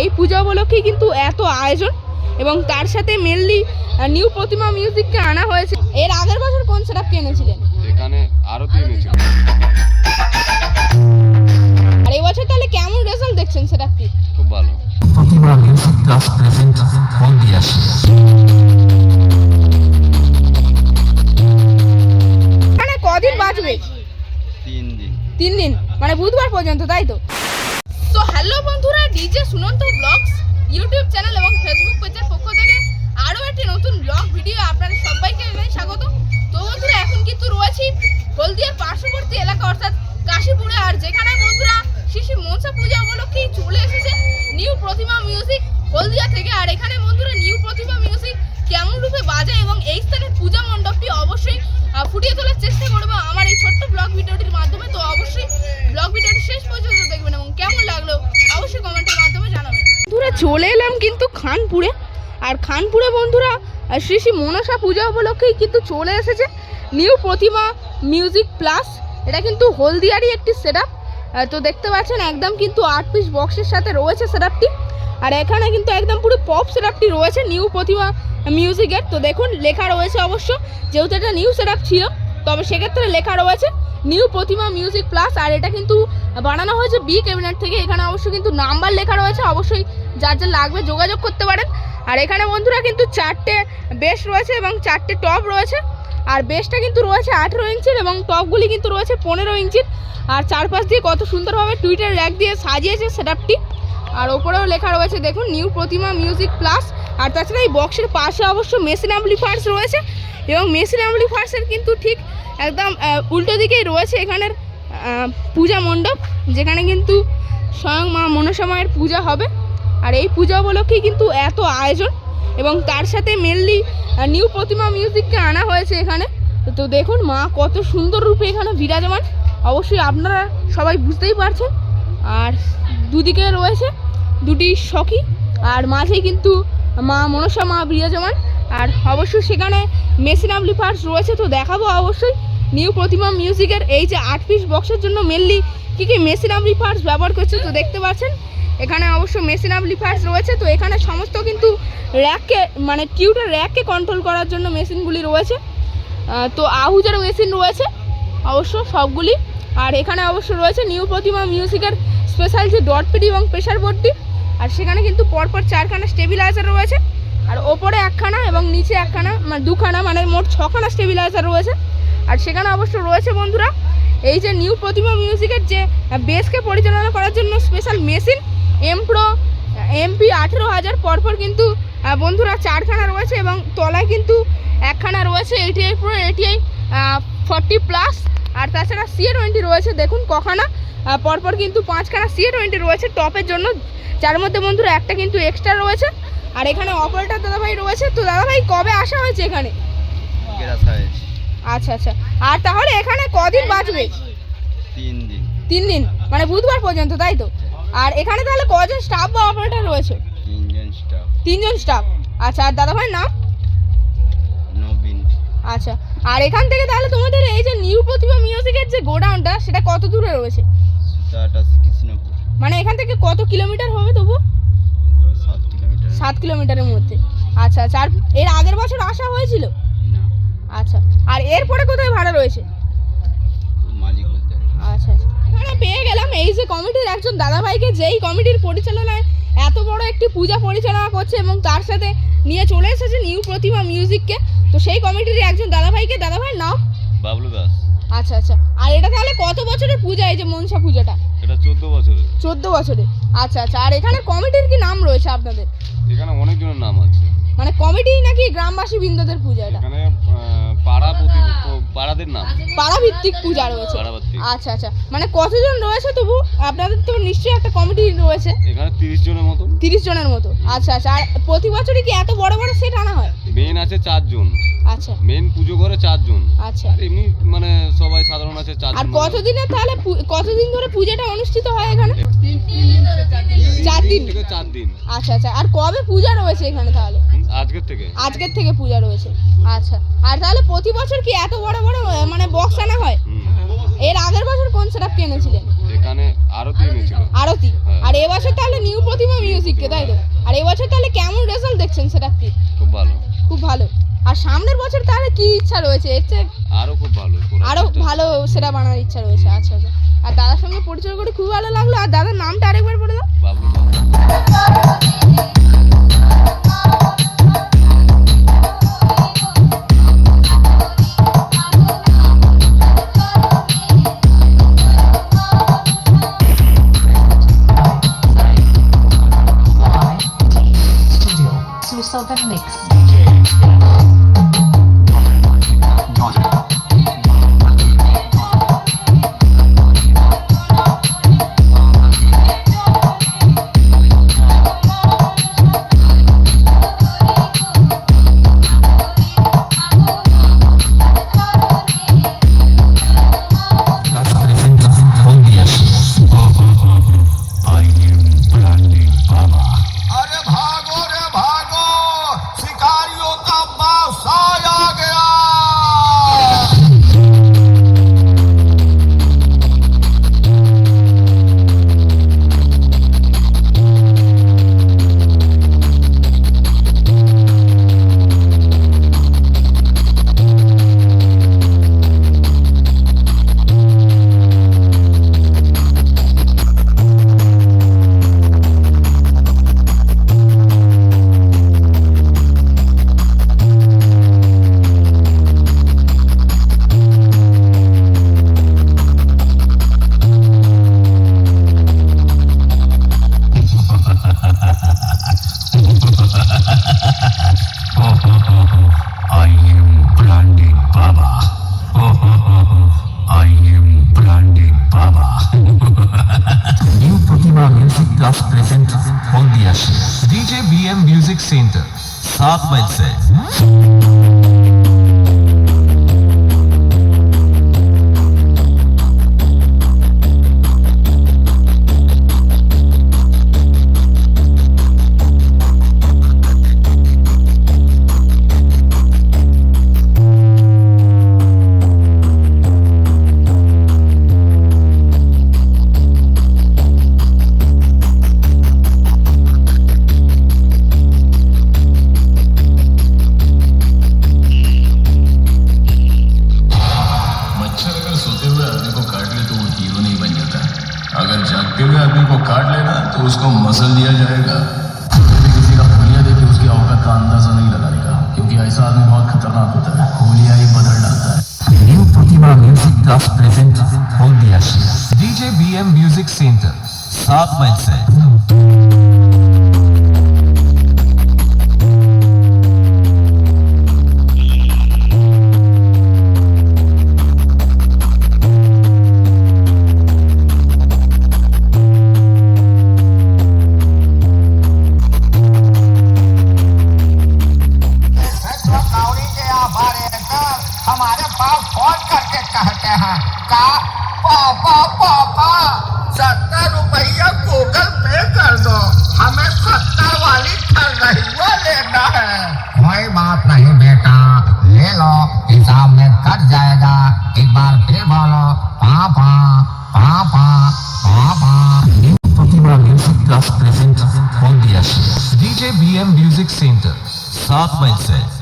এই পূজা উপলক্ষেই কিন্তু এত আয়োজন এবং তার সাথে মেনলি নিউ প্রতিমা মিউজিককে আনা হয়েছে। এর আগের বছর কোন সেটআপ কিনেছিলেন এখানে আরতি আর এই বছর তাহলে কেমন রেজাল্ট দেখছেন সেটআপটি খুব ভালো। Music Class present Hondias. মানে কদিন বাজবে তিন দিন। তিন দিন। মানে বুধবার পর্যন্ত তাই তো? DJ Sunanta blogs YouTube channel এবং ফেসবুক পেজের পক্ষ থেকে আরও একটি নতুন ব্লগ ভিডিও আপনাদের সবাইকে স্বাগত। তো বন্ধুরা, এখন কিন্তু রয়েছি হলদিয়ার পার্শ্ববর্তী এলাকা, অর্থাৎ কাশীপুরে। আর যেখানে বন্ধুরা শিশু মনসা পূজা উপলক্ষেই চলে এসেছে নিউ প্রতিমা মিউজিক হলদিয়া থেকে। আর এখানে বন্ধুরা নিউ প্রতিমা মিউজিক কেমন রূপে বাজায় এবং এই স্থানের পূজা মণ্ডপটি অবশ্যই ফুটিয়ে তোলার চেষ্টা করব আমার এই ছোট্ট ব্লগ ভিডিওটির মাধ্যমে। তো অবশ্যই ব্লগ ভিডিওটি শেষ পর্যন্ত দেখবেন এবং কেমন লাগল অবশ্যই কমেন্টের মাধ্যমে জানাবেন। বন্ধুরা, চলে এলাম কিন্তু খানপুরে। আর খানপুরে বন্ধুরা শ্রী শ্রী মনসা পূজা উপলক্ষেই কিন্তু চলে এসেছে নিউ প্রতিমা মিউজিক প্লাস। এটা কিন্তু হলদিয়ারই একটি সেট তো দেখতে পাচ্ছেন, একদম কিন্তু আট পিস বক্সের সাথে রয়েছে সেটআপটি আর এখানে কিন্তু একদম পুরো পপ সেটআপটি রয়েছে নিউ প্রতিমা মিউজিকের তো দেখুন, লেখা রয়েছে অবশ্য, যেহেতু এটা নিউ সেটআপ ছিল, তবে সেক্ষেত্রে লেখা রয়েছে নিউ প্রতিমা মিউজিক প্লাস আর এটা কিন্তু বানানো হয়েছে বি ক্যাবিনেট থেকে। এখানে অবশ্য কিন্তু নাম্বার লেখা রয়েছে, অবশ্যই যার যা লাগবে যোগাযোগ করতে পারেন। আর এখানে বন্ধুরা কিন্তু চারটে বেস রয়েছে এবং চারটে টপ রয়েছে। আর বেসটা কিন্তু রয়েছে আঠেরো ইঞ্চির এবং টপগুলি কিন্তু রয়েছে পনেরো ইঞ্চির। আর চারপাশ দিয়ে কত সুন্দরভাবে টুইটার র্যাক দিয়ে সাজিয়েছে সেটআপটি আর ওপরেও লেখা রয়েছে, দেখুন নিউ প্রতিমা মিউজিক প্লাস আর তাছাড়া এই বক্সের পাশে অবশ্য মেশিন অ্যাম্পলিফায়ার্স রয়েছে এবং মেশিন অ্যাম্পলিফায়ার্সের কিন্তু ঠিক একদম উল্টো দিকেই রয়েছে এখানের পূজা মণ্ডপ, যেখানে কিন্তু স্বয়ং মা মনসামায়ের পূজা হবে। আর এই পূজা উপলক্ষেই কিন্তু এত আয়োজন এবং তার সাথে মেনলি নিউ প্রতিমা মিউজিককে আনা হয়েছে এখানে। তো দেখুন, মা কত সুন্দর রূপে এখানে বিরাজমান। অবশ্যই আপনারা সবাই বুঝতেই পারছেন। আর দুদিকে রয়েছে দুটি সখী আর মাঝে কিন্তু মা মনসা, মা বিরাজমান। আর অবশ্যই সেখানে মেশিন অ্যাম্পলিফায়ার্স রয়েছে, তো দেখাবো অবশ্যই। নিউ প্রতিমা মিউজিকের এই যে আট পিস বক্সের জন্য মেনলি কী কী মেশিন অ্যাম্পলিফায়ার্স ব্যবহার করছে, তো দেখতে পাচ্ছেন। এখানে অবশ্য মেশিন অ্যাম্পলিফায়ার্স রয়েছে, তো এখানে সমস্ত কিন্তু র্যাককে মানে টিউটার র্যাককে কন্ট্রোল করার জন্য মেশিনগুলি রয়েছে। তো আহুজের মেশিন রয়েছে, অবশ্য সবগুলি। আর এখানে অবশ্য রয়েছে নিউ প্রতিমা মিউজিকের স্পেশাল যে ডট পিডি এবং প্রেশার বোর্ডটি আর সেখানে কিন্তু পরপর চারখানা স্টেবিলাইজার রয়েছে। আর ওপরে একখানা এবং নিচে একখানা মানে দুখানা মানে মোট ছখানা স্টেবিলাইজার রয়েছে। আর সেখানে অবশ্য রয়েছে বন্ধুরা, এই যে নিউ প্রতিমা মিউজিকের যে বেসকে পরিচালনা করার জন্য স্পেশাল মেশিন এমপ্রো এমপি আঠেরো হাজার, পরপর কিন্তু বন্ধুরা চারখানা রয়েছে এবং তলায় কিন্তু একখানা রয়েছে ATI pro ATI forty plus আর তাছাড়া সিএ টোয়েন্টি রয়েছে, দেখুন কখানা পরপর কিন্তু পাঁচখানা সিএ টোয়েন্টি রয়েছে টপের জন্য। যার মধ্যে বন্ধুরা একটা কিন্তু এক্সট্রা রয়েছে। আর এখানে অপারেটর দাদাভাই রয়েছে। তো দাদাভাই কবে আসা হয়েছে এখানে? আচ্ছা আচ্ছা। আর তাহলে এখানে কদিন বাঁচবে? তিন দিন। তিন দিন? মানে বুধবার পর্যন্ত তাই তো? আর এখানে তাহলে কজন স্টাফ বা অপারেটর রয়েছে? তিনজন স্টাফ তিনজন স্টাফ আচ্ছা আর দাদাভাইয়ের নাম? নবীন। আচ্ছা আর এখান থেকে তাহলে তোমাদের এই যে নিউ প্রতিভা মিউজিকের যে গোডাউনটা সেটা কত দূরে রয়েছে? মানে এখান থেকে কত কিলোমিটার হবে তবু? সাত কিলোমিটারের মধ্যে। আচ্ছা আচ্ছা আর এর আগের বছর আসা হয়েছিল? আচ্ছা আর এরপরে কোথায় ভাড়া রয়েছে? আচ্ছা আচ্ছা। এখানে পেয়ে গেলাম এই যে কমিটির একজন দাদাভাইকে যেই কমিটির পরিচালনায় এত বড় একটি পূজা পরিচালনা করছে এবং তার সাথে নিয়ে চলে এসেছে নিউ প্রতিমা মিউজিককে তো সেই কমিটির একজন দাদাভাইকে দাদাভাই নাও বাবলু দাস। আচ্ছা আচ্ছা। আর এটা তাহলে কত বছরের পূজা এই যে মনসা পূজাটা? এটা চোদ্দ বছরের। চোদ্দ বছরে। আচ্ছা আচ্ছা আর এখানে কমিটির কি নাম রয়েছে আপনাদের? এখানে অনেকজনের নাম আছে। মানে কমিটি নাকি গ্রামবাসী বৃন্দদের পূজা এটা? এখানে পাড়া প্রতি পাড়াদের নাম। পাড়াভিত্তিক পূজা রয়েছে। আচ্ছা আচ্ছা মানে কতজন রয়েছে তবু? আপনাদের তো নিশ্চয়ই একটা কমিটি রয়েছে। এখানে তিরিশ জনের মতন। তিরিশ জনের মতো। আচ্ছা আচ্ছা আর প্রতি বছরই কি এত বড় বড় সেট আনা হয়? মেন আছে চারজন। আচ্ছা। মেন পুজো করে চারজন। আচ্ছা। আর এমনি মানে সবাই সাধারণ আছে আর চারজন কতদিনে তাহলে কতদিন ধরে পূজাটা অনুষ্ঠিত হয় এখানে? চার দিন। থেকে চার দিন। আচ্ছা আচ্ছা। আর কবে পূজা রয়েছে এখানে তাহলে? আজকের থেকে। আজকের থেকে পূজা রয়েছে। আচ্ছা। আর তাহলে প্রতি বছর কি এত বড় বড় মানে বক্স আনা হয়? এর আগের বছর কোন সেটআপ কিনেছিলেন এখানে আরতি এনেছিল। আরতি? হ্যাঁ। আর এবছর তাহলে নিউ প্রতিমা মিউজিককে তাই তো? আর এবছর তাহলে কেমন রেজাল্ট দেখছেন সেটা কি খুব আর সামনের বছর তার কি ইচ্ছা রয়েছে? এর চেয়ে আরও খুব ভালো আরও ভালো সেটা বানানোর ইচ্ছা রয়েছে আচ্ছা আচ্ছা। আর দাদার সঙ্গে পরিচয় করে খুব ভালো লাগল। আর দাদার নামটা আরেকবার বলে দাও। বাবু सात माइल से जागते हुए आदमी को काट लेना तो उसको मसल दिया जाएगा। यदि किसी का होलिया देखे के उसकी औकात का अंदाज़ा नहीं लगाएगा। का क्योंकि ऐसा आदमी बहुत खतरनाक होता है। होलिया ही बदल डालता है। New Pratima Music Class present DJ B M music centre सात मई से। करना है कोई बात नहीं बेटा ले लो हिसाब में कट जाएगा। एक बार फिर बोलो पापा पापा पापा। New Pratima music class present on दिया डीजे बीएम म्यूज़िक सेंटर सात मई से।